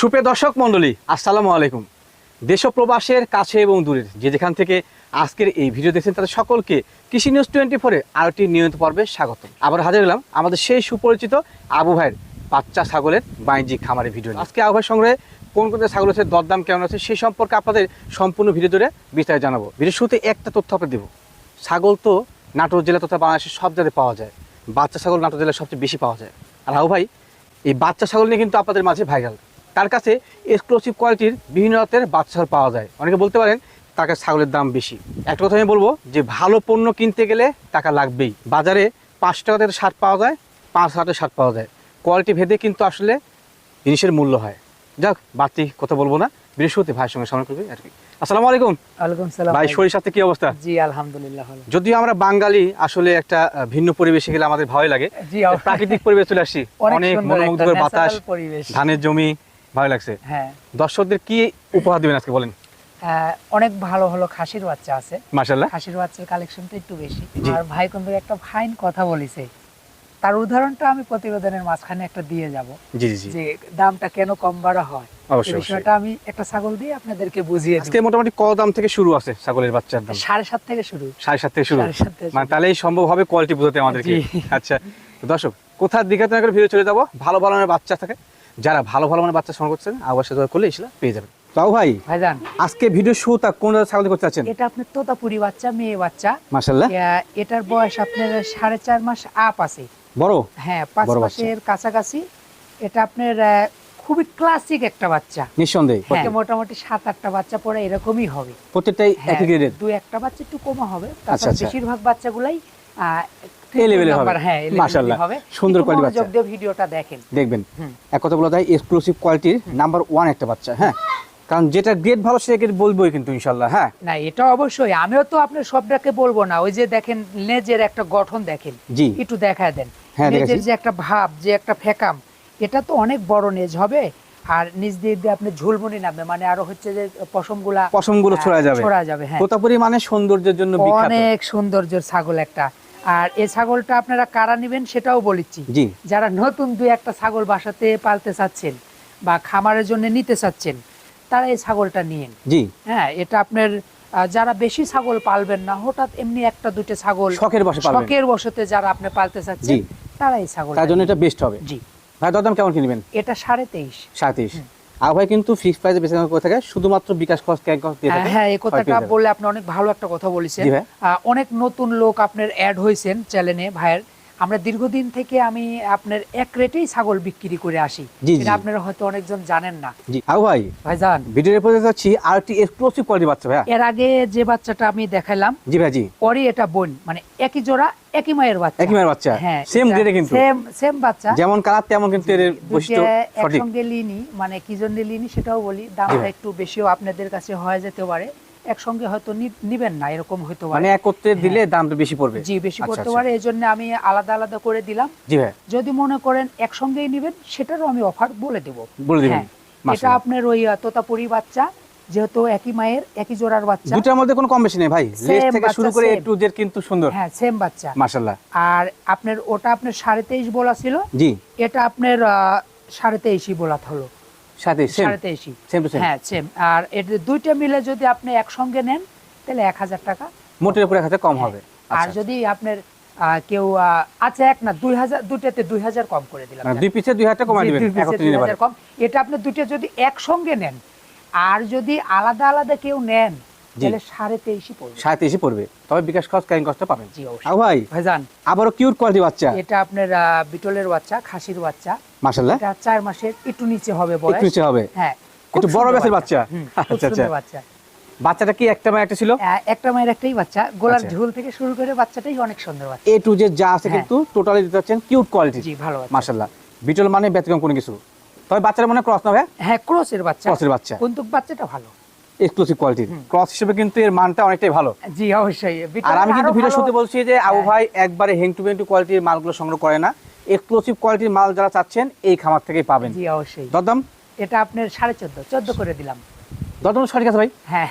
সুপ্রিয় দর্শক মণ্ডলী, আসসালামু আলাইকুম। দেশ ও প্রবাসের কাছে এবং দূরের যে যেখান থেকে আজকের এই ভিডিও দেখছেন তাদের সকলকে কৃষি নিউজ টোয়েন্টি ফোরে আরটি নিয়মিত পর্বে স্বাগত। আবার হাজির হলাম আমাদের সেই সুপরিচিত আবু ভাইয়ের বাচ্চা ছাগলের বাণিজ্যিক খামারের ভিডিও আজকে আবু ভাইয়ের সংগ্রহে কোন কোন ছাগল আছে, দরদাম কেমন আছে, সেই সম্পর্কে আপনাদের সম্পূর্ণ ভিডিও ধরে বিস্তারিত জানাব। ভিডিও শুরুতে একটা তথ্য আপনাদের দেবো। ছাগল তো নাটোর জেলা তথা বাংলাদেশের সব জায়গায় পাওয়া যায়। বাচ্চা ছাগল নাটোর জেলায় সবচেয়ে বেশি পাওয়া যায়। আর আবু ভাই, এই বাচ্চা ছাগল নিয়ে কিন্তু আপনাদের মাঝে ভাইরাল তার কাছে এক্সক্লুসিভ কোয়ালিটির বিভিন্ন জাতের বাচ্চা ছাগল পাওয়া যায়। অনেকে বলতে পারেন তার কাছে ছাগলের দাম বেশি। একটা কথা আমি বলব যে ভালো পণ্য কিনতে গেলে টাকা লাগবেই। বাজারে পাঁচ টাকাতে শার্ট পাওয়া যায় পাঁচ হাজার শার্ট পাওয়া যায়। কোয়ালিটি ভেদে কিন্তু আসলে জিনিসের মূল্য হয়। যাক বাড়তি কথা বলব না। বৃহস্পতি ভাইয়ের সঙ্গে সামনে করবি আর কি। আসসালামু আলাইকুম। ওয়ালাইকুম সালাম। ভাই শরীর সাথে কি অবস্থা? জি আলহামদুলিল্লাহ যদিও আমরা বাঙালি আসলে একটা ভিন্ন পরিবেশে গেলে আমাদের ভয় লাগে। প্রাকৃতিক পরিবেশ চলে আসছি। অনেক মনোমুগ্ধকর বাতাস ধানের জমি ভালো লাগছে। হ্যাঁ। দর্শকদের কি উপহার দিবেন আজকে বলেন? অনেক ভালো ভালো খাসির বাচ্চা আছে। মাশাল্লাহ খাসির বাচ্চার কালেকশনটা একটু বেশি। আর ভাই কিন্তু একটা ফাইন কথা বলিছে। তার উদাহরণটা আমি প্রতিবেদনের মাঝখানে একটা দিয়ে যাব। জি জি যে দামটা কেন কম বাড়া হয়। বিষয়টা আমি একটা ছাগল দিয়ে আপনাদেরকে বুঝিয়ে আজকে মোটামুটি কত দাম থেকে শুরু আছে ছাগলের বাচ্চার দাম? সাড়ে সাত থেকে শুরু। সাড়ে সাত থেকে শুরু। মানে। তাহলেই সম্ভব হবে কোয়ালিটি বোঝাতে আমাদেরকে। আচ্ছা দর্শক কোথার দিকে তো ভিডিও চলে যাব? ভালো ভালো বাচ্চা থাকে। যারা ভালো ভালো মানের বাচ্চা সংগ্রহ করছেন আবার সাথে করলে ইসলা পেয়ে যাবেন। তাও ভাই ভাইজান। আজকে ভিডিও কোন ছাগল করতে চাচ্ছেন এটা আপনার তোতাপুরি বাচ্চা মেয়ে বাচ্চা। মাশাল্লাহ আহ, এটার বয়স আপনার সাড়ে চার মাস আপ আছে। বড়? হ্যাঁ পাঁচ মাসের কাছাকাছি। এটা আপনার আহ, খুবই ক্লাসিক একটা বাচ্চা। নিঃসন্দেহে। হ্যাঁ, মোটামুটি সাত আটটা বাচ্চা পরে এরকমই হবে। প্রত্যেকটাই হ্যাঁ, একই গ্রেডের দু একটা বাচ্চা একটু কমা হবে। আচ্ছা, তাছাড়া আচ্ছা। বেশিরভাগ বাচ্চাগুলাই আহ, এই হবে। হ্যাঁ মাশাআল্লাহ, সুন্দর মনোযোগ বাচ্চা। দিয়ে ভিডিওটা দেখেন। দেখবেন। এক কথা বলা যায় এক্সক্লুসিভ কোয়ালিটির নাম্বার ওয়ান একটা বাচ্চা হ্যাঁ? কারণ যেটা গ্রেড ভালো সেটা গ্রেড বলবোই কিন্তু ইনশাল্লাহ হ্যাঁ? না এটা অবশ্যই। আমিও তো আপনার সবটাকে বলব না। ওই যে দেখেন লেজের একটা গঠন দেখেন। জি। একটু দেখায় দেন। হ্যাঁ, দেখাচ্ছি। যে একটা ভাব যে একটা ফেকাম এটা তো অনেক বড় নেজ হবে। আর নিচ দিয়ে দিয়ে আপনি ঝুলমুনি নামবে মানে আরও হচ্ছে যে পশমগুলা পশমগুলো হ্যাঁ, ছড়া যাবে। ছড়া যাবে হ্যাঁ। মানে সৌন্দর্যের জন্য বিখ্যাত। অনেক সৌন্দর্যের ছাগল একটা। আর এই ছাগলটা আপনারা কারা নেবেন সেটাও বলেছি। যারা নতুন দুই একটা ছাগল বাসাতে পালতে চাচ্ছেন বা খামারের জন্য নিতে চাচ্ছেন তারা এই ছাগলটা নিয়েন। জি। হ্যাঁ এটা আপনার যারা বেশি ছাগল পালবেন না হঠাৎ এমনি একটা দুটো ছাগল শখের বসে শখের বসতে যারা আপনি পালতে চাচ্ছেন তারা এই ছাগল তার জন্য এটা বেস্ট হবে। জি। ভাই দরদাম কেমন কিনবেন এটা সাড়ে তেইশ। সাঁত্রিশ আর ভাই কিন্তু ফিক্স প্রাইসে বেশি করে থাকে শুধুমাত্র বিকাশ খরচ ক্যাশ খরচ দিয়ে হ্যাঁ, থাকে। হ্যাঁ এই কথাটা বললে আপনি অনেক ভালো একটা কথা বলেছেন। অনেক নতুন লোক আপনার অ্যাড হয়েছেন চ্যানেলে ভাইয়ের। আমরা দীর্ঘদিন থেকে আমি আপনার এক রেটেই ছাগল বিক্রি করে আসি। এটা আপনারা হয়তো অনেকজন জানেন না। জি ভাই ভাইজান। ভিডিওর পরে যাচ্ছি আর একটি এক্সক্লুসিভ বাচ্চা ভাইয়া। এর আগে যে বাচ্চাটা আমি দেখালাম জি ভাই জি। পরে এটা বোন মানে একই জোড়া একই মায়ের বাচ্চা। একই মায়ের বাচ্চা। হ্যাঁ সেম গ্রেডে কিন্তু। সেম সেম বাচ্চা। যেমন কালার তেমন কিন্তু এর বৈশিষ্ট্য সঠিক। একসঙ্গে লিনি মানে কি জন্য লিনি সেটাও বলি দামটা একটু বেশিও আপনাদের কাছে হয়ে যেতে পারে। একসঙ্গে হয়তো নিবেন না এরকম হতে মানে একত্রে দিলে দামটা বেশি পড়বে? জি বেশি আচ্ছা, করতে আচ্ছা। পারে এই জন্য আমি আলাদা আলাদা করে দিলাম। জি ভাই। যদি মনে করেন একসঙ্গেই নিবেন সেটারও আমি অফার বলে দেব। বলে দিবেন হ্যাঁ এটা আপনার ওই তোতাপুরি বাচ্চা যেহেতু একই মায়ের একই জোড়ার বাচ্চা। দুটার মধ্যে কোনো কম বেশি নেই ভাই। লেজ থেকে শুরু করে। একটু জেড কিন্তু সুন্দর। হ্যাঁ সেম বাচ্চা। মাশাআল্লাহ। আর আপনার ওটা আপনার সাড়ে তেইশ বলা ছিল। জি। এটা আপনার আহ, সাড়ে তেইশই বলা হলো। সাথে সাড়ে তেইশই। হ্যাঁ সেম আর এটা দুইটা মিলে যদি আপনি একসঙ্গে নেন তাহলে এক হাজার টাকা মোটের উপরে কম হবে। আর আচ্ছা যদি আপনার কেউ আচ্ছা এক না দুই হাজার দুইটাতে দুই হাজার কম করে দিলাম। মানে দুই পিছে দুই হাজার কমাই দিবেন দুই পিসে দুই হাজার কম। এটা আপনি দুইটা যদি একসঙ্গে নেন আর যদি আলাদা আলাদা কেউ নেন। তাহলে সাড়ে তেইশই পড়বে। সাড়ে তেইশে পড়বে। তবে বিকাশ খরচ ক্যারিং কষ্ট পাবেন। জি অবশ্যই। ভাই ভাইজান। আবারও কিউট কোয়ালিটি বাচ্চা। এটা আপনার বিটলের বাচ্চা খাসির বাচ্চা। মাশাআল্লাহ। এটা চার মাসের একটু নিচে হবে একটু নিচে হবে। হ্যাঁ একটু বড় ব্যাসের বাচ্চা? আচ্ছা, আচ্ছা। বাচ্চা। বাচ্চাটা কি একটা মানে একটা ছিল? একটা মায়ের একটাই বাচ্চা। গোলার আচ্ছা। ঝুল থেকে শুরু করে বাচ্চাটাই অনেক সুন্দর বাচ্চা। এ টু যে যা আছে হ্যাঁ। কিন্তু টোটালি দিতে পারছেন কিউট কোয়ালিটি জি ভালো মাশাআল্লাহ। বিটল মানে ব্যতিক্রম কোনো কিছু। তবে বাচ্চারা মনে ক্রস না ভাই হ্যাঁ ক্রসের বাচ্চা। ক্রসের বাচ্চা। কিন্তু বাচ্চাটা ভালো। এক্সক্লুসিভ কোয়ালিটির ক্রস হিসেবে কিন্তু এর মানটা অনেকটাই ভালো। জি অবশ্যই। আর আমি কিন্তু ভিডিও শুনতে বলছি যে আবু হ্যাঁ। ভাই একবারে হেং টু হেং কোয়ালিটির মালগুলো সংগ্রহ করে না। এক্সক্লুসিভ কোয়ালিটির মাল যারা চাচ্ছেন এই খামার থেকেই পাবেন। জি অবশ্যই। দরদাম? এটা আপনার সাড়ে চোদ্দ চোদ্দ করে দিলাম। দরদাম সঠিক আছে ভাই? হ্যাঁ।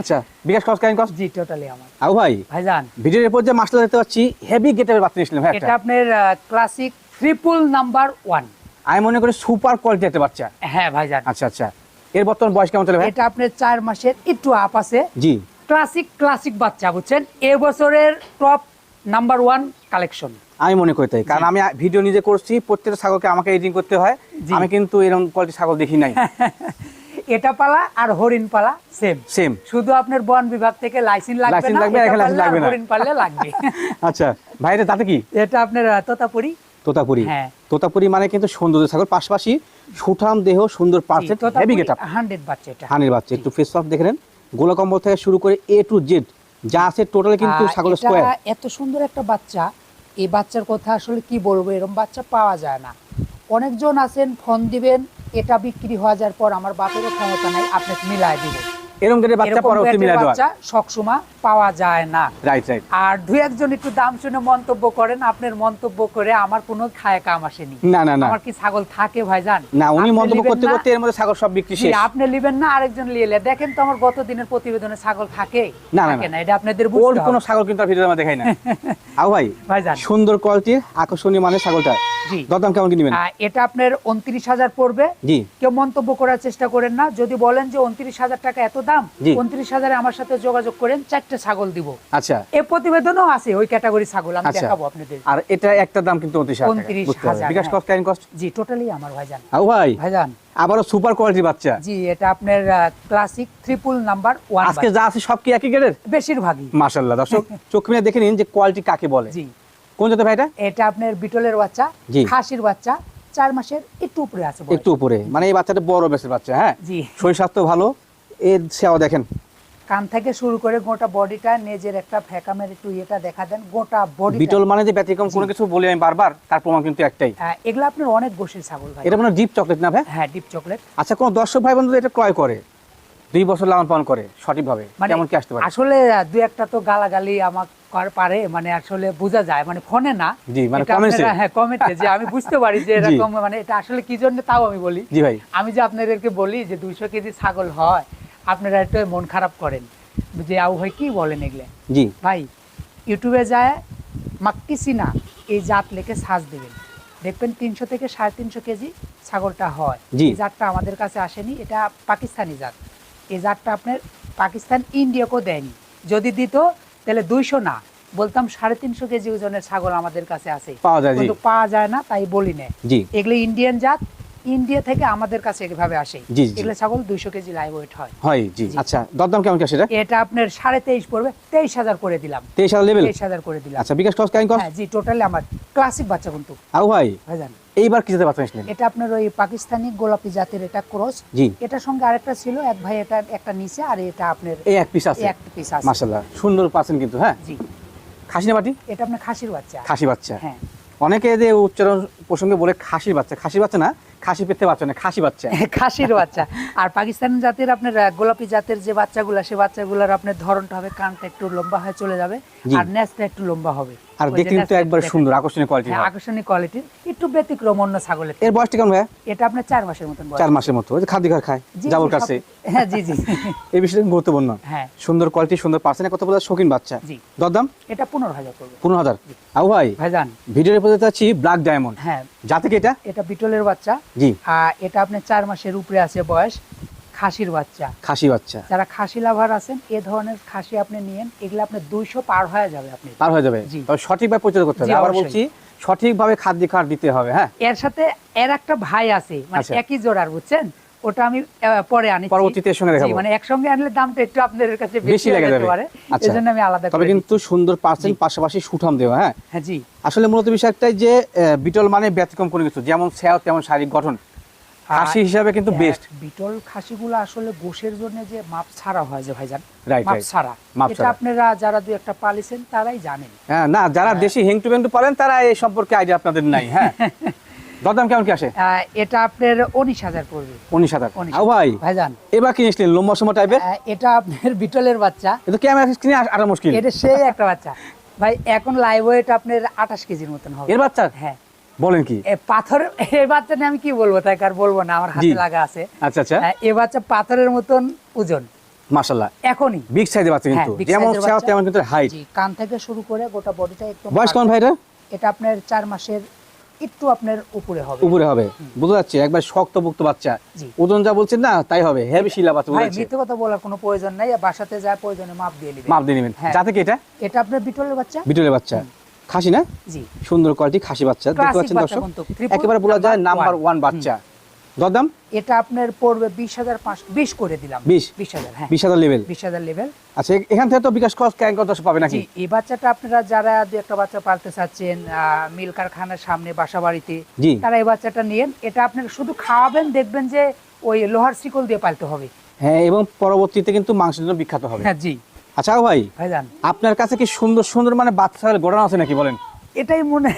আচ্ছা বিকাশ খরচ ক্যারিং কস্ট জি টোটালি আমার। আবু ভাই ভাইজান ভিডিওর এরপর যে মাছটা দেখতে পাচ্ছি হেভি গেটের বাচ্চা নিয়েছিলেন ভাই এটা আপনার ক্লাসিক ট্রিপল নাম্বার ওয়ান আমি মনে করি সুপার কোয়ালিটি একটা বাচ্চা। হ্যাঁ ভাইজান আচ্ছা আচ্ছা। এর বর্তমান বয়স কেমন চলে ভাই? এটা আপনার চার মাসের একটু আপ আছে। জি। ক্লাসিক ক্লাসিক বাচ্চা বুঝছেন? এ বছরের টপ নাম্বার ওয়ান কালেকশন আমি মনে করি তাই কারণ আমি ভিডিও নিজে করছি প্রত্যেকটা ছাগলকে আমাকে এডিটিং করতে হয়। আমি কিন্তু এরকম কোয়ালিটি ছাগল দেখি নাই। এটা পালা আর হরিণ পালা সেম সেম শুধু আপনার বন বিভাগ থেকে লাইসেন্স লাগবে না লাগবে, license লাগবে না। হরিণ পারলে লাগবে। আচ্ছা ভাই এটা তাতে কি? এটা আপনার তোতাপুরি। তোতাপুরি। হ্যাঁ। তোতাপুরি মানে কিন্তু সৌন্দর্য ছাগল পাশাপাশি সুঠাম দেহ সুন্দর percent heavy get up hundred বাচ্চা এটা। হানির বাচ্চা একটু ফেস অফ দেখে নেন। গোলাকম্বল থেকে শুরু করে এ টু জেড যা আছে টোটাল কিন্তু স্কোয়ার এত সুন্দর একটা বাচ্চা এই বাচ্চার কথা আসলে কি বলব? এরকম বাচ্চা পাওয়া যায় না। অনেকজন আছেন ফোন দিবেন এটা বিক্রি হওয়া যাওয়ার পর আমার বাপেরও ক্ষমতা নাই আপনাকে মিলায় দিব। এরকম গেটে বাচ্চা এরকম পরবর্তী দেওয়া বাচ্চা সবসময় পাওয়া যায় না। রাইট রাইট আর দুই একজন একটু দাম শুনে মন্তব্য করেন আপনার মন্তব্য করে আমার কোনো খায় কাম আসেনি। না না না। আমার কি ছাগল থাকে ভাইজান? না উনি মন্তব্য করতে করতে এর মধ্যে ছাগল সব বিক্রি শেষ। আপনি নেবেন না আরেকজন লিয়ে দেখেন তো আমার গত দিনের প্রতিবেদনে ছাগল থাকে? না, না, না। না এটা আপনাদের ওর কোনো ছাগল কিন্তু ভিডিওর মধ্যে দেখাই না। আও ভাই ভাইজান। সুন্দর কোয়ালিটির আকর্ষণীয় মানের ছাগলটা। দরদাম কেমন কি নেবেন? এটা আপনার উনত্রিশ হাজার পড়বে। কেউ মন্তব্য করার চেষ্টা করেন না। যদি বলেন যে উনত্রিশ হাজার টাকা এত দাম উনত্রিশ হাজারে আমার সাথে যোগাযোগ করেন চারটে ছাগল দিব। আচ্ছা। এ প্রতিবেদনও আছে ওই ক্যাটাগরি ছাগল আমি আচ্ছা। দেখাবো আপনাদের। আর এটা একটা দাম কিন্তু উনত্রিশ হাজার টাকা। 29,000 বুঝতে হবে। বিকাশ হ্যাঁ। কস্ট ক্যারিং কস্ট জি টোটালি আমার ভাইজান। ভাই। ভাইজান। আবারও সুপার কোয়ালিটির বাচ্চা। জি এটা আপনার ক্লাসিক ট্রিপল নাম্বার ওয়ান আজকে যা আছে সব কি একই গ্রেডের বেশিরভাগই। মাশাল্লাহ দর্শক চোখ মিলে দেখে নিন যে কোয়ালিটি কাকে বলে। জি। কোন জাতের ভাই এটা? এটা আপনার বিটলের বাচ্চা খাসির বাচ্চা চার মাসের একটু উপরে আছে একটু উপরে। মানে এই বাচ্চাটা বড় বেসের বাচ্চা হ্যাঁ? জি। শরীর স্বাস্থ্য ভালো এর সেও দেখেন। কান থেকে শুরু করে গোটা বডিটা নেজের একটা ফ্যাকামের একটু ইয়েটা দেখা দেন গোটা বডি বিটল মানে যে ব্যতিক্রম কোনো কিছু বলি আমি বারবার তার প্রমাণ কিন্তু একটাই। এগুলো আপনার অনেক গোশের ছাগল ভাই। এটা মানে ডিপ চকলেট না ভাই? হ্যাঁ ডিপ চকলেট আচ্ছা কোন দর্শক ভাই বন্ধু এটা ক্রয় করে? দুই বছর লালন পালন করে সঠিকভাবে মানে কেমন কি আসতে পারে? আসলে দু একটা তো গালাগালি আমার কর- পারে মানে আসলে বোঝা যায় মানে ফোনে না। জি, মানে। আপনারা- হ্যাঁ কমেন্টে যে আমি বুঝতে পারি যে এরকম মানে এটা আসলে কি জন্য তাও আমি বলি। জি ভাই। আমি যে আপনাদেরকে বলি যে দুইশো কেজি ছাগল হয় আপনারা একটু মন খারাপ করেন। যে আউ ভাই কি বলেন এগুলো? জি। ভাই ইউটিউবে যায় মাক্কি সিনা এই জাত লেখে সাজ দেবেন। দেখবেন তিনশো থেকে সাড়ে তিনশো কেজি ছাগলটা হয়। এই জাতটা আমাদের কাছে আসেনি এটা পাকিস্তানি জাত। এই জাতটা আপনার পাকিস্তান ইন্ডিয়াকেও দেয়নি। যদি দিত তাহলে দুইশো না। বলতাম সাড়ে তিনশো কেজি ওজনের ছাগল আমাদের কাছে আছে। পাওয়া যায় না তাই বলি না এগুলো ইন্ডিয়ান জাত ইন্ডিয়া থেকে আমাদের কাছে এভাবে আসে। এগুলো ছাগল দুইশো কেজি লাইভ ওয়েট হয়। হয় জি। আচ্ছা দরদাম কেমন আসে এটা? এটা আপনার সাড়ে তেইশ পড়বে তেইশ হাজার করে দিলাম। তেইশ হাজার লেভেল তেইশ হাজার করে দিলাম। আচ্ছা বিকাশ ক্যারিং কস্ট হ্যাঁ জি টোটালি আমার ক্লাসিক বাচ্চা কিন্তু। আও ভাই ভাইজান এইবার কি জাতের বাচ্চা এটা আপনার ওই পাকিস্তানি গোলাপি জাতের এটা ক্রস জি। এটার সঙ্গে আরেকটা ছিল এক ভাই এটা একটা নিচে আর এটা আপনার এই এক পিস আছে। এক পিস আছে। মাশাল্লাহ সুন্দর পাচ্ছেন কিন্তু হ্যাঁ? জি। খাসি না বাটি? এটা আপনার খাসির বাচ্চা। খাসি বাচ্চা। হ্যাঁ। অনেকে যে উচ্চারণ প্রসঙ্গে বলে খাসির বাচ্চা খাসি বাচ্চা না খাসি পেতে বাচ্চা না খাসি বাচ্চা। খাসির বাচ্চা। আর পাকিস্তানি জাতের আপনার গোলাপি জাতের যে বাচ্চাগুলো সে বাচ্চাগুলোর আপনার ধরনটা হবে কানটা একটু লম্বা হয়ে চলে যাবে। আর নেসটা একটু লম্বা হবে। আর দেখতে কিন্তু একবার সুন্দর আকর্ষণীয় কোয়ালিটি হ্যাঁ আকর্ষণীয় কোয়ালিটির একটু ব্যতিক্রম অন্য ছাগলের এর বয়সটা কেমন এটা আপনার চার মাসের মতন। চার মাসের মতো। যে খাদ্য ঘর খায় যাবর কাছে। হ্যাঁ জি জি। এই বিষয়টা গুরুত্বপূর্ণ। হ্যাঁ। সুন্দর কোয়ালিটি সুন্দর পার্সেন্ট কত বলে শৌখিন বাচ্চা। জি। দরদাম? এটা পনেরো হাজার করবে। পনেরো হাজার। আও ভাই ভাইজান। ভিডিওর চাচ্ছি ব্ল্যাক ডায়মন্ড হ্যাঁ। যাতে কি এটা? এটা বিটলের বাচ্চা। জি। এটা আপনার চার মাসের উপরে আছে বয়স। খাসির বাচ্চা। খাসি বাচ্চা। যারা খাসি লাভার আছেন এ ধরনের খাসি আপনি নিয়েন এগুলো আপনার দুইশো পার হয়ে যাবে আপনি পার হয়ে যাবে? সঠিকভাবে পরিচয় করতে হবে। আবার। বলছি সঠিকভাবে খাদ্য খাবার দিতে হবে হ্যাঁ? এর সাথে এর একটা ভাই আছে মানে আচ্ছা। একই জোড়ার বুঝছেন? ওটা আমি পরে আনি পরবর্তীতে সঙ্গে দেখাবো। মানে একসঙ্গে আনলে দামটা একটু আপনাদের কাছে বেশি লেগে যাবে। আচ্ছা। এজন্য আমি আলাদা তবে কিন্তু সুন্দর পার্সেন্ট পাশাপাশি সুঠাম দেওয়া হ্যাঁ? হ্যাঁ জি। আসলে মূলত বিষয় একটাই যে বিটল মানে ব্যতিক্রম কোনো কিছু। যেমন স্যাও তেমন শারীরিক গঠন। খাসি হিসাবে কিন্তু বেস্ট বিটল খাসিগুলো আসলে গোশের জন্য যে মাপ ছাড়া হয় যে ভাইজান মাপ ছাড়া। এটা আপনারা যারা দুই একটা পালিছেন তারাই জানেন। হ্যাঁ না যারা দেশি হেংটু বেংটু পালেন তারা এই সম্পর্কে আইডিয়া আপনাদের নাই হ্যাঁ। দরদাম কেমন কি আসে? এটা আপনার উনিশ হাজার পড়বে উনিশ হাজার। ভাই ভাইজান। এবার কি নিয়েছিলেন লম্বা সময় টাইপের এটা আপনার বিটলের বাচ্চা। কিন্তু ক্যামেরা স্ক্রিনে আটা মুশকিল এটা সেই একটা বাচ্চা। ভাই এখন লাইভ ওয়েট আপনার আঠাশ কেজির মতন হবে। এর বাচ্চা? হ্যাঁ। বলেন কি? পাথর এই বাচ্চা নিয়ে আমি কি বলব? তাই আর বলব না? আমার হাতে লাগা আছে। আচ্ছা আচ্ছা। আহ, এ বাচ্চা পাথরের মতন ওজন। মাশাল্লাহ এখনই। বিগ সাইজের বাচ্চা কিন্তু। হ্যাঁ, যেমন size এর স্যাও বাচ্চা। তেমন কিন্তু হাইট কান থেকে শুরু করে গোটা বডিটা একদম বয়স কেমন ভাই এটা? এটা আপনার চার মাসের একটু আপনার উপরে হবে। উপরে হবে। বোঝা যাচ্ছে একবার শক্তপোক্ত বাচ্চা। ওজন যা বলছেন না তাই হবে। হেভি শিলা বাচ্চা মিথ্যে কথা বলার কোনো প্রয়োজন নাই। বাসাতে প্রয়োজনে মাপ দিয়ে নেবেন। মাপ দিয়ে নেবেন। হ্যাঁ। যাতে কি এটা? এটা আপনার বিটলের বাচ্চা? বিটলের বাচ্চা। খাসি না? জি। সুন্দর কোয়ালিটি খাসি বাচ্চা। দেখতে পাচ্ছেন দর্শক একেবারে বলা যায় নাম্বার। ওয়ান বাচ্চা। দরদাম? এটা আপনার পড়বে বিশ হাজার বিশ করে দিলাম। 20? বিশ হাজার হ্যাঁ। বিশ হাজার লেভেল বিশ হাজার লেভেল আচ্ছা এখান থেকে তো বিকাশ খরচ ক্যাং কত পাবে নাকি? জি এই বাচ্চাটা আপনারা যারা দু একটা বাচ্চা পালতে চাচ্ছেন মিল কারখানার সামনে বাসা বাড়িতে তারা এই বাচ্চাটা নিয়েন। এটা আপনারা শুধু খাওয়াবেন দেখবেন যে ওই লোহার শিকল দিয়ে পালতে হবে। হ্যাঁ এবং পরবর্তীতে কিন্তু মাংসের জন্য বিখ্যাত হবে। হ্যাঁ জি। আচ্ছা ভাই ভাই আপনার কাছে কি সুন্দর সুন্দর মানে বাচ্চা গোড়ানো আছে নাকি বলেন? এটাই মনে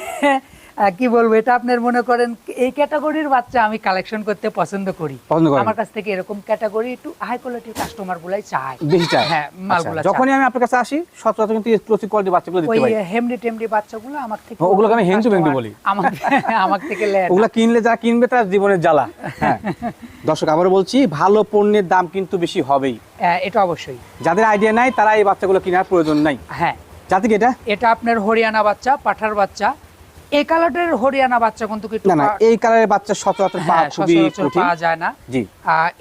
কি বলব এটা আপনার মনে করেন এই ক্যাটাগরির বাচ্চা আমি কালেকশন করতে পছন্দ করি। আমার কাছ থেকে এরকম ক্যাটাগরি একটু হাই কোয়ালিটির কাস্টমার গুলাই চায়। বেশি চাই হ্যাঁ মালগুলা আচ্ছা, যখনই আমি আপনার কাছে আসি সচরাচর কিন্তু এক্সক্লুসিভ কোয়ালিটি বাচ্চাগুলো ওই দেখতে পাই। হেমডি টেমডি বাচ্চাগুলো আমার থেকে ও, ওগুলোকে আমি হেংচু বেংচু বলি। আমার আমার থেকে লেন ওগুলা কিনলে যা কিনবে তার জীবনের জ্বালা। হ্যাঁ। দর্শক আবারও বলছি ভালো পণ্যের দাম কিন্তু বেশি হবেই। এটা অবশ্যই। যাদের আইডিয়া নাই তারা এই বাচ্চাগুলো কেনার প্রয়োজন নাই। হ্যাঁ। যাতে কি এটা? এটা আপনার হরিয়ানা বাচ্চা পাঠার বাচ্চা। এই কালারের হরিয়ানা বাচ্চা কিন্তু একটু না না এই কালারের বাচ্চা সচরাচর পাওয়া হ্যাঁ, খুবই কঠিন। পাওয়া যায় না। জি।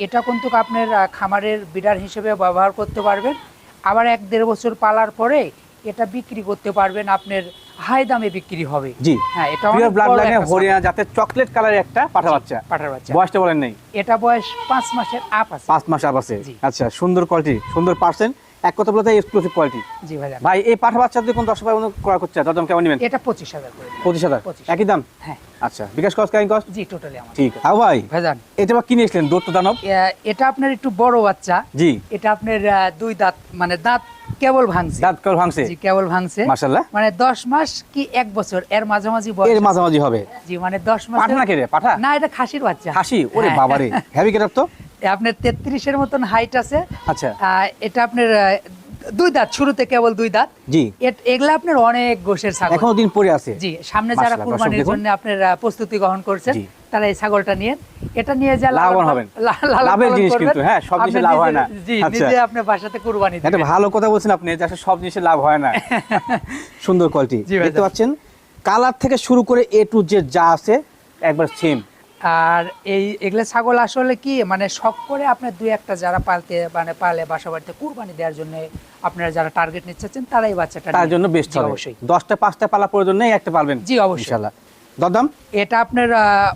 এটা কিন্তু আপনার খামারের বিডার হিসেবে ব্যবহার করতে পারবেন। আবার এক দেড় বছর পালার পরে এটা বিক্রি করতে পারবেন আপনার হাই দামে বিক্রি হবে। জি। হ্যাঁ এটা পিওর ব্লাড লাইনে হরিয়ানা যাতে চকলেট কালারের একটা পাঠা বাচ্চা। পাঠার বাচ্চা। বয়সটা বলেন নাই? এটা বয়স পাঁচ মাসের আপ আছে। পাঁচ মাস আপ আছে। আচ্ছা সুন্দর কোয়ালিটি সুন্দর পার্সেন্ট এক কথা বলতে এক্সক্লুসিভ কোয়ালিটি জি ভাই ভাই এই পাঠা বাচ্চা যদি কোন দশ ভাই ক্রয় করছে তার দাম কেমন নেবেন? এটা পঁচিশ হাজার। পঁচিশ হাজার? 25,000 একই দাম? হ্যাঁ। আচ্ছা বিকাশ কস্ট ক্যারিং কস্ট জি টোটালি আমার। ঠিক হ্যাঁ ভাই ভাইজান। এটা বা কিনে এসলেন দত্ত দানব? এটা আপনার একটু বড় বাচ্চা। জি। এটা আপনার দুই দাঁত মানে দাঁত কেবল ভাঙছে। দাঁত কল ভাঙছে? জি কেবল ভাঙছে। মাশাল্লাহ মানে দশ মাস কি এক বছর? এর মাঝামাঝি বয়স। এর আছে। মাঝামাঝি হবে। জি মানে দশ মাস পাঠা নাকি রে? পাঠা? না এটা খাসির বাচ্চা। হাসি ওরে। বাবারে। হেভি কেটার তো? আপনার তেত্রিশের মতন হাইট আছে। আচ্ছা। এটা আপনার দুই দাঁত শুরুতে কেবল দুই দাঁত। জি। এগুলা আপনার অনেক গোশের ছাগল। এখনও দিন পরে আছে। জি সামনে যারা কুরবানির জন্য আপনার প্রস্তুতি গ্রহণ করছেন তারা এই ছাগলটা নিয়ে এটা নিয়ে যা লাভবান হবেন। লাভের জিনিস কিন্তু, হ্যাঁ, সব জিনিসে লাভ হয় না। জি আচ্ছা। নিজে আপনার বাসাতে কুরবানি দিবেন। ভালো কথা বলছেন আপনি যে সব জিনিসের লাভ হয় না। সুন্দর কোয়ালিটি দেখতে পাচ্ছেন কালার থেকে শুরু করে এ টু জেড যা আছে একবার সেম আর এই এগুলো ছাগল আসলে কি মানে শখ করে আপনার দুই একটা যারা পালতে মানে পালে বাসা বাড়িতে কুরবানি দেওয়ার জন্য আপনারা যারা টার্গেট নিচ্ছেন তারা এই বাচ্চাটা তার জন্য বেস্ট হবে। অবশ্যই। দশটা পাঁচটা পালা প্রয়োজন নেই একটা পারবেন জি, অবশ্যই। ইনশাআল্লাহ। দরদাম? এটা আপনার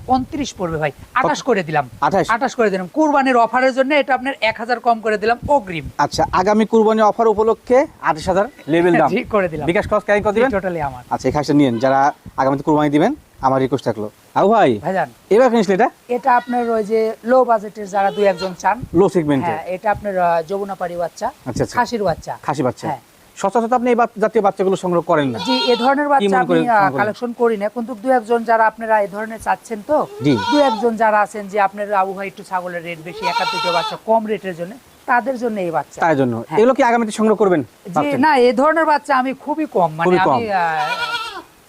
উনত্রিশ পড়বে ভাই। আঠাশ করে দিলাম। 28? আঠাশ করে দিলাম। কুরবানির অফারের জন্য এটা আপনার এক হাজার কম করে দিলাম অগ্রিম। আচ্ছা আগামী কুরবানি অফার উপলক্ষে আঠাশ হাজার লেভেল দাম। করে দিলাম। বিকাশ খরচ ক্যারি করে দিবেন? টোটালি আমার। আচ্ছা এই খাসটা যারা আগামীতে কুরবানি দিবেন আমার রিকোয়েস্ট থাকল। আবু ভাই ভাইজান। এবার কিনিস এটা? এটা আপনার ওই যে লো বাজেটের যারা দুই একজন চান। লো সেগমেন্টে হ্যাঁ এটা আপনার যমুনাপাড়ি বাচ্চা আচ্ছা আচ্ছা। খাসির বাচ্চা। খাসি বাচ্চা। হ্যাঁ। সচরাচর আপনি এই জাতীয় বাচ্চাগুলো সংগ্রহ করেন না। জি এ ধরনের বাচ্চা আমি? কালেকশন করি না কিন্তু দু একজন যারা আপনারা এই ধরনের চাচ্ছেন তো জি। দু একজন যারা আছেন যে আপনার আবহাওয়া একটু ছাগলের রেট বেশি একা দুটো বাচ্চা কম রেটের জন্য তাদের জন্য এই বাচ্চা। তার জন্য। হ্যাঁ। এগুলো কি আগামীতে সংগ্রহ করবেন? জি না এই ধরনের বাচ্চা আমি খুবই কম মানে আমি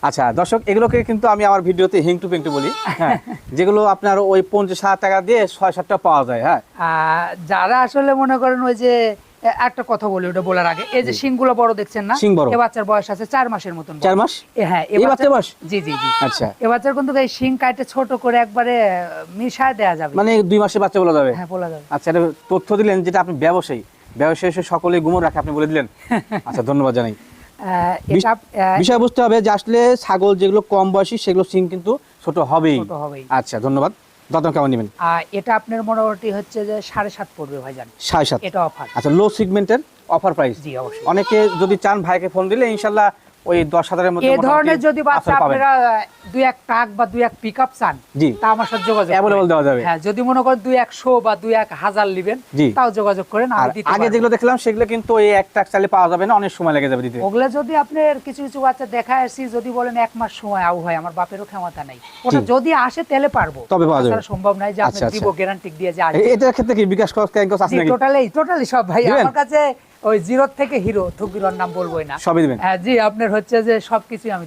আচ্ছা দর্শক এগুলোকে কিন্তু আমি আমার ভিডিওতে হিংটু পিংটু বলি। হ্যাঁ যেগুলো আপনার ওই পঞ্চাশ হাজার টাকা দিয়ে ছয় সাতটা পাওয়া যায় হ্যাঁ। যারা আসলে মনে করেন ওই যে একটা কথা বলি ওটা বলার আগে। এই যে শিংগুলো বড় দেখছেন না। এ বাচ্চার বয়স আছে চার মাসের মতন চার মাস? হ্যাঁ এ বাচ্চার বয়স? জি জি জি। আচ্ছা। এ বাচ্চার কিন্তু এই শিং কাটে ছোট করে একবারে মিশায় দেয়া যাবে। মানে দুই মাসের বাচ্চা বলা যাবে? হ্যাঁ বলা যাবে। আচ্ছা এটা তথ্য দিলেন যেটা আপনি ব্যবসায়ী। ব্যবসায়ী সকলে গুমর রাখে আপনি বলে দিলেন। আচ্ছা ধন্যবাদ জানাই। এটা বিষয় বুঝতে হবে যে আসলে ছাগল যেগুলো কম বয়সী সেগুলো সিং কিন্তু ছোট হবেই। ছোট হবেই। আচ্ছা ধন্যবাদ। দতন কেমন নেবেন? এটা আপনার মোটামুটি হচ্ছে যে সাড়ে সাত পড়বে ভাইজান। সাড়ে সাত। এটা অফার আচ্ছা লো সিগমেন্টের অফার প্রাইস জি অবশ্যই। অনেকে যদি চান ভাইকে ফোন দিলে ইনশাল্লাহ ওই মধ্যে এ মোটামুটি ধরনের যদি বাচ্চা আপনারা দুই এক টাক বা দুই এক চান তা আমার সাথে যোগাযোগ দেওয়া যাবে। হ্যাঁ যদি মনে করেন দুই বা দুই এক হাজার নিবেন তাও যোগাযোগ করেন আর আগে যেগুলো দেখলাম সেগুলো কিন্তু ওই এক টাক চালে পাওয়া যাবে না অনেক সময় লেগে যাবে দিতে। ওগুলো যদি আপনার কিছু কিছু বাচ্চা দেখা আসছি যদি বলেন এক মাস সময় আউ হয় আমার বাপেরও ক্ষমতা নাই। ওটা যদি আসে তাহলে পারব। তবে পাওয়া যাবে। সম্ভব নাই যে আপনি আচ্ছা, দিব আচ্ছা। গ্যারান্টি দিয়ে যে এ- এটার ক্ষেত্রে কি বিকাশ আছে নাকি? টোটালি টোটালি সব ভাই। আমার কাছে ওই জিরো থেকে হিরো থুকিরোর নাম বলবোই না। সবই দিবেন? হ্যাঁ জি আপনার হচ্ছে যে সবকিছু আমি